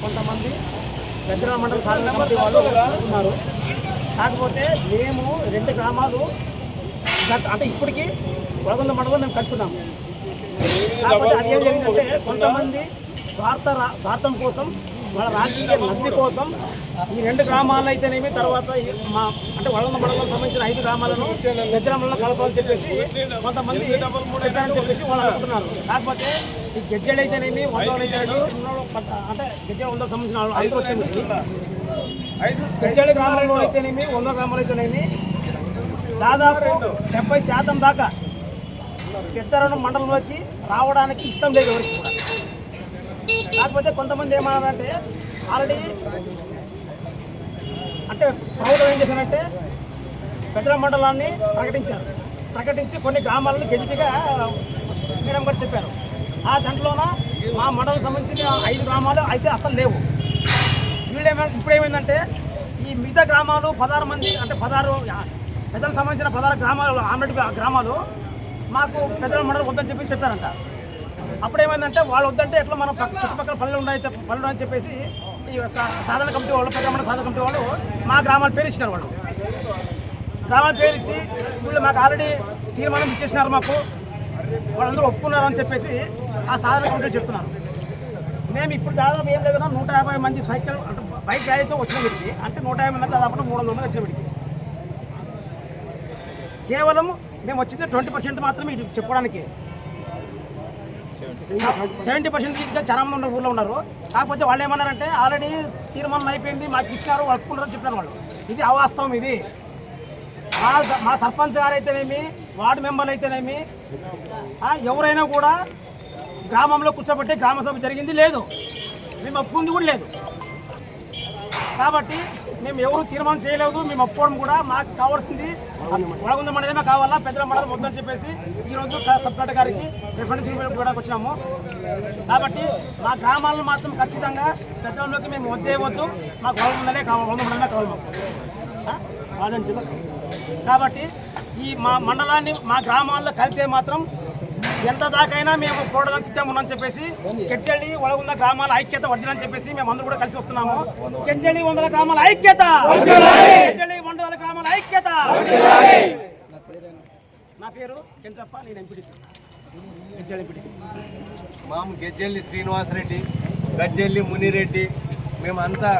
కొంతమంది దసరా మండల సాధన కమిటీ వాళ్ళు ఉన్నారు. కాకపోతే మేము రెండు గ్రామాలు అంటే ఇప్పటికీ వడగొండ మండలం మేము కలుసున్నాము కాకపోతే అది ఏం జరిగిందంటే కొంతమంది స్వార్థ స్వార్థం కోసం వాళ్ళ రాజకీయ లబ్ధి కోసం ఈ రెండు గ్రామాలు అయితేనేమి తర్వాత మా అంటే వడగొంద మండలం సంబంధించిన ఐదు గ్రామాలను నిద్రమల్లో కలపాలని చెప్పేసి కొంతమంది చెప్పారని చెప్పేసి వాళ్ళు అనుకుంటున్నారు. కాకపోతే ఈ గెజ్జెడ్ అయితేనేమి వంద అంటే గెజ్జెడ్ వందకు సంబంధించిన వాళ్ళు వచ్చింది గెజ్జెడ్ గ్రామంలో అయితేనేమి వంద గ్రామాలు అయితేనేమి దాదాపు డెబ్బై శాతం దాకా పెద్దరణ మండలంలోకి రావడానికి ఇష్టం లేదు ఎవరికి కూడా. కాకపోతే కొంతమంది ఏమన్నారంటే ఆల్రెడీ అంటే ప్రభుత్వం ఏం చేశారంటే పెద్దల మండలాన్ని ప్రకటించారు. ప్రకటించి కొన్ని గ్రామాలను గెలిచిగా మేడం గారు చెప్పారు. ఆ దాంట్లోన మా మండలం సంబంధించిన ఐదు గ్రామాలు అయితే అసలు లేవు. వీళ్ళేమైనా ఇప్పుడు ఏమైందంటే ఈ మిగతా గ్రామాలు పదహారు మంది అంటే పదహారు పెద్దలకు సంబంధించిన పదహారు గ్రామాలు ఆమెటి గ్రామాలు మాకు పెద్దల మండలం వద్దని చెప్పి చెప్పారంట. అప్పుడు ఏమైందంటే వాళ్ళు వద్దంటే ఎట్లా మనం చుట్టుపక్కల పనులు ఉన్నాయి చెప్ప పనులు అని చెప్పేసి ఈ సాధన కమిటీ వాళ్ళు పెద్ద సాధన కమిటీ వాళ్ళు మా గ్రామాల పేరు ఇచ్చినారు వాళ్ళు. గ్రామాల పేరు ఇచ్చి వీళ్ళు మాకు ఆల్రెడీ తీర్మానం ఇచ్చేసినారు మాకు. వాళ్ళందరూ ఒప్పుకున్నారు అని చెప్పేసి ఆ సాధన కమిటీ చెప్తున్నారు. మేము ఇప్పుడు దాదాపు ఏం లేదన్నా నూట యాభై మంది సైకిల్ అంటే బైక్ ర్యాలీతో వచ్చిన వీడికి అంటే నూట యాభై మంది దాదాపు మూడు వందల మంది వచ్చిన వీడికి. కేవలం మేము వచ్చింది ట్వంటీ పర్సెంట్ మాత్రమే ఇది చెప్పడానికి సెవెంటీ పర్సెంట్ ఇంకా చాలా మంది ఉన్న ఊళ్ళో ఉన్నారు. కాకపోతే వాళ్ళు ఏమన్నారంటే ఆల్రెడీ తీర్మానం అయిపోయింది మాకు ఇచ్చినారు ఒప్పుకున్నారని చెప్పారు వాళ్ళు. ఇది అవాస్తవం ఇది. మా మా సర్పంచ్ గారు అయితేనేమి వార్డు మెంబర్లు అయితేనేమి ఎవరైనా కూడా గ్రామంలో కూర్చోబెట్టి గ్రామ సభ జరిగింది లేదు. మేము ఒప్పుకుంది కూడా లేదు. కాబట్టి మేము ఎవరు తీర్మానం చేయలేదు మేము ఒప్పుకోవడం కూడా మాకు కావాల్సింది. వడగుంద మండలమే కావాలా పెద్దల మండలం వద్దని చెప్పేసి ఈరోజు సబ్ కలెక్టర్ గారికి రిఫరెన్స్ కూడా వచ్చినాము. కాబట్టి మా గ్రామాలను మాత్రం ఖచ్చితంగా పెద్దలంలోకి మేము వద్దే వద్దు మాకు వడగుందనే కావాలి వంద మండలమే కావాలి మాకు. రాజన్ జిల్లా కాబట్టి ఈ మా మండలాన్ని మా గ్రామాల్లో కలిపితే మాత్రం ఎంత దాకైనా మేము పోవడానికి ఉన్నామని చెప్పేసి కెచ్చల్లి వడగుంద గ్రామాల ఐక్యత వర్ధిలని చెప్పేసి మేము అందరూ కూడా కలిసి వస్తున్నాము. కెచ్చల్లి వందల గ్రామాల ఐక్యత! కెచ్చల్లి వందల గ్రామాల ఐక్యత! నా పేరు కెంచప్ప నేను ఎంపీటీసీ ఎంపీటీసీ మాము గెజ్జెల్లి శ్రీనివాసరెడ్డి గజ్జెల్లి మునిరెడ్డి మేమంతా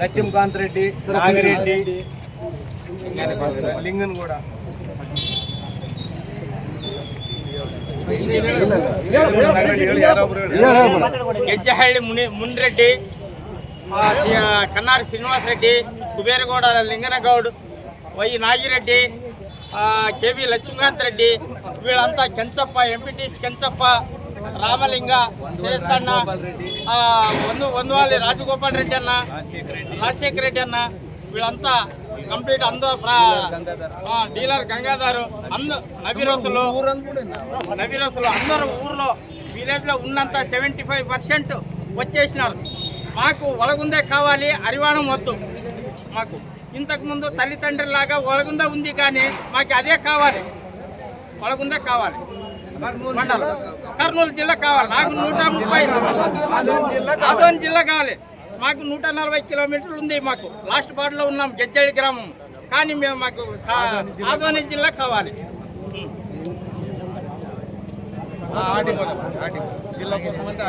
లక్ష్మీకాంత్ రెడ్డి నాగిరెడ్డి లింగన్ కూడా. గెజ్జహళ్ళి ముని మున్రెడ్డి కన్నారి శ్రీనివాసరెడ్డి కుబేరగౌడ లింగనగౌడ్ వై నాగిరెడ్డి కేవీ లక్ష్మీకాంత్ రెడ్డి వీళ్ళంతా కెంచప్ప ఎంపీటీస్ కెంచప్ప రామలింగ శేషన్న వందు వందువాలి రాజగోపాల్ రెడ్డి అన్న రాజశేఖర రెడ్డి అన్న వీళ్ళంతా కంప్లీట్ అందరూ డీలర్ గంగాధరు అందరూ నబీరోసులు నబీరోసులు అందరూ ఊర్లో విలేజ్లో ఉన్నంత సెవెంటీ ఫైవ్ పర్సెంట్ వచ్చేసినారు. మాకు ఒలగుందే కావాలి అరివాణం వద్దు. మాకు ఇంతకు ముందు తల్లిదండ్రులాగా ఒలగుంద ఉంది కానీ మాకు అదే కావాలి. ఒలగుందే కావాలి. మండలం. కర్నూలు జిల్లా కావాలి. నాకు నూట ముప్పై. ఆదోన్ జిల్లా కావాలి. మాకు నూట నలభై కిలోమీటర్లు ఉంది మాకు. లాస్ట్ బార్డర్లో ఉన్నాం గెజ్జడి గ్రామం. కానీ మేము మాకు ఆదోని జిల్లా కావాలి. జిల్లా కోసం అంటే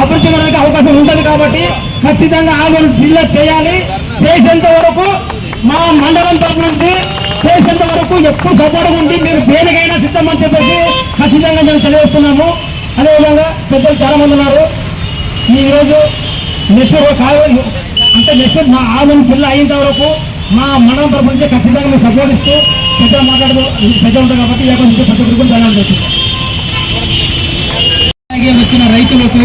అభివృద్ధి అవకాశం ఉంటుంది కాబట్టి ఖచ్చితంగా ఆందోళన జిల్లా చేయాలి. చేసేంత వరకు మా మండలం తరపు నుంచి చేసేంత వరకు ఎప్పుడు సపోర్ట్ ఉండి మీరు దేనికైనా సిద్ధం అని చెప్పేసి ఖచ్చితంగా మేము తెలియజేస్తున్నాము. అదేవిధంగా పెద్దలు చాలా మంది ఉన్నారు ఈరోజు రోజు నెక్స్ట్ కావాలి అంటే నెక్స్ట్ మా ఆమె పిల్ల అయినంత వరకు మా మనం తరపు నుంచి ఖచ్చితంగా మేము సపోర్ట్ ఇస్తూ పెద్ద మాట్లాడుతూ పెద్ద ఉంటాం కాబట్టి ఇక ప్రతి ఒక్కరికి ధన్యవాదాలు అలాగే వచ్చిన రైతులకు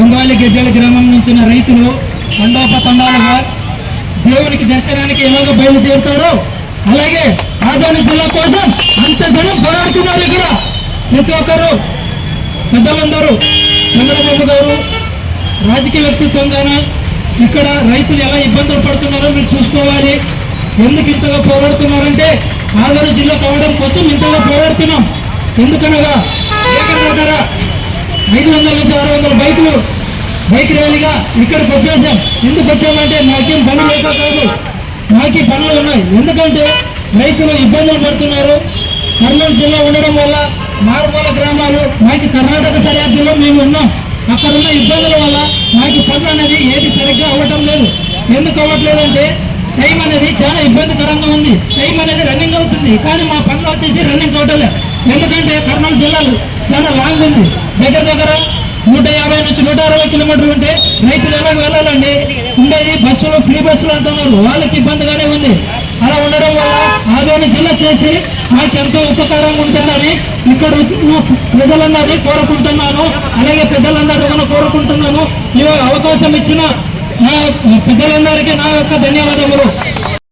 ఒంగాలి గెజ్జల గ్రామం నుంచిన రైతులు తండోప తండాలుగా దేవునికి దర్శనానికి ఎలాగో బయలుదేరుతారో అలాగే రాజధాని జిల్లా కోసం అంత జనం పోరాడుతున్నారు ఇక్కడ. ప్రతి ఒక్కరు పెద్దలందరూ చంద్రబాబు గారు రాజకీయ వ్యక్తిత్వంగానే ఇక్కడ రైతులు ఎలా ఇబ్బందులు పడుతున్నారో మీరు చూసుకోవాలి. ఎందుకు ఇంతగా పోరాడుతున్నారంటే ఆదరణ జిల్లా కావడం కోసం ఇంతగా పోరాడుతున్నాం. ఎందుకనగా ఎక్కడ ఐదు వందల నుంచి ఆరు వందల బైకులు బైక్ ర్యాలీగా ఇక్కడికి వచ్చేసాం. ఎందుకు వచ్చామంటే మాకేం పని లేక కాదు. మాకి పనులు ఉన్నాయి. ఎందుకంటే రైతులు ఇబ్బందులు పడుతున్నారు. కర్నూలు జిల్లా ఉండడం వల్ల మారుమూల గ్రామాలు మాకు కర్ణాటక సరిహద్దులో మేము ఉన్నాం. అక్కడ ఉన్న ఇబ్బందుల వల్ల మాకు పనులు అనేది ఏది సరిగ్గా అవ్వటం లేదు. ఎందుకు అవ్వట్లేదంటే టైం అనేది చాలా ఇబ్బందికరంగా ఉంది. టైం అనేది రన్నింగ్ అవుతుంది. కానీ మా పనులు వచ్చేసి రన్నింగ్ అవటలేదు ఎందుకంటే కర్నూలు జిల్లాలు చాలా లాంగ్ ఉంది. దగ్గర దగ్గర నూట యాభై నుంచి నూట అరవై కిలోమీటర్లు ఉంటే రైతులు ఎలా వెళ్ళాలండి? ఉండేది బస్సులు ఫ్రీ బస్సులు అంటున్నారు వాళ్ళకి ఇబ్బందిగానే ఉంది. అలా ఉండడం వల్ల ఆదోని జిల్లా చేసి మాకు ఎంతో ఉపకారంగా ఉంటుందని ఇక్కడ ప్రజలందరినీ కోరుకుంటున్నాను. అలాగే పెద్దలందరూ కూడా కోరుకుంటున్నాను. ఈ అవకాశం ఇచ్చిన నా పెద్దలందరికీ నా యొక్క ధన్యవాదములు.